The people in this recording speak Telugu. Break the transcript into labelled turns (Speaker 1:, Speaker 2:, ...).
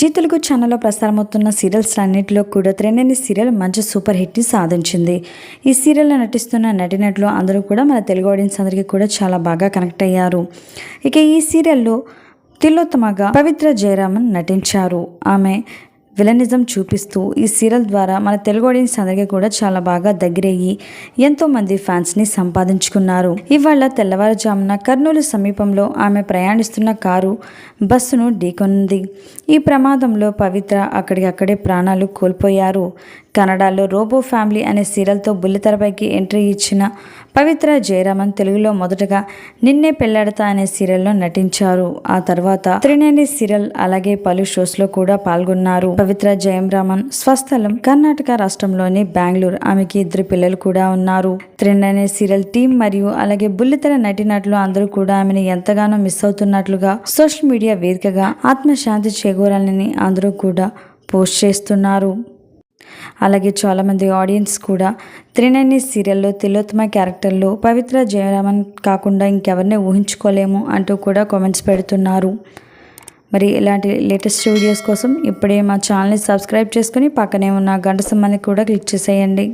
Speaker 1: జీ తెలుగు ఛానల్లో ప్రసారమవుతున్న సీరియల్స్ అన్నింటిలో కూడా త్రినేని సీరియల్ మంచి సూపర్ హిట్ని సాధించింది. ఈ సీరియల్లో నటిస్తున్న నటినట్లు అందరూ కూడా మన తెలుగు ఆడియన్స్ అందరికీ కూడా చాలా బాగా కనెక్ట్ అయ్యారు. ఇక ఈ సీరియల్లో తిలోత్తమగా పవిత్ర జయరామన్ నటించారు. ఆమె విలనిజం చూపిస్తూ ఈ సీరియల్ ద్వారా మన తెలుగు ఆడియన్స్ అందరికీ కూడా చాలా బాగా దగ్గరయ్యి ఎంతో మంది ఫ్యాన్స్ని సంపాదించుకున్నారు. ఇవాళ తెల్లవారుజామున కర్నూలు సమీపంలో ఆమె ప్రయాణిస్తున్న కారు బస్సును ఢీకొంది ఈ ప్రమాదంలో పవిత్ర అక్కడికక్కడే ప్రాణాలు కోల్పోయారు. కన్నడలో రోబో ఫ్యామిలీ అనే సీరియల్తో బుల్లితెరపైకి ఎంట్రీ ఇచ్చిన పవిత్ర జయరామన్ తెలుగులో మొదటగా నిన్నే పెళ్ళాడతా అనే సీరియల్లో నటించారు. ఆ తర్వాత త్రినేని సీరియల్ అలాగే పలు షోస్లో కూడా పాల్గొన్నారు. పవిత్ర జయరామన్ స్వస్థలం కర్ణాటక రాష్ట్రంలోని బెంగళూరు. ఆమెకి ఇద్దరు పిల్లలు కూడా ఉన్నారు. త్రినేని సీరియల్ టీం మరియు అలాగే బుల్లితెర నటినట్లు అందరూ కూడా ఆమెను ఎంతగానో మిస్ అవుతున్నట్లుగా సోషల్ మీడియా వేదికగా ఆత్మశాంతి చేకూరాలని అందరూ కూడా పోస్ట్ చేస్తున్నారు. అలాగే చాలామంది ఆడియన్స్ కూడా త్రినేని సీరియల్లో తిలోత్తమ క్యారెక్టర్లో పవిత్ర జయరామన్ కాకుండా ఇంకెవరిని ఊహించుకోలేము అంటూ కూడా కామెంట్స్ పెడుతున్నారు. మరి ఇలాంటి లేటెస్ట్ వీడియోస్ కోసం ఇప్పుడే మా ఛానల్ని సబ్స్క్రైబ్ చేసుకుని పక్కనే ఉన్న గంట సంబంధి కూడా క్లిక్ చేసేయండి.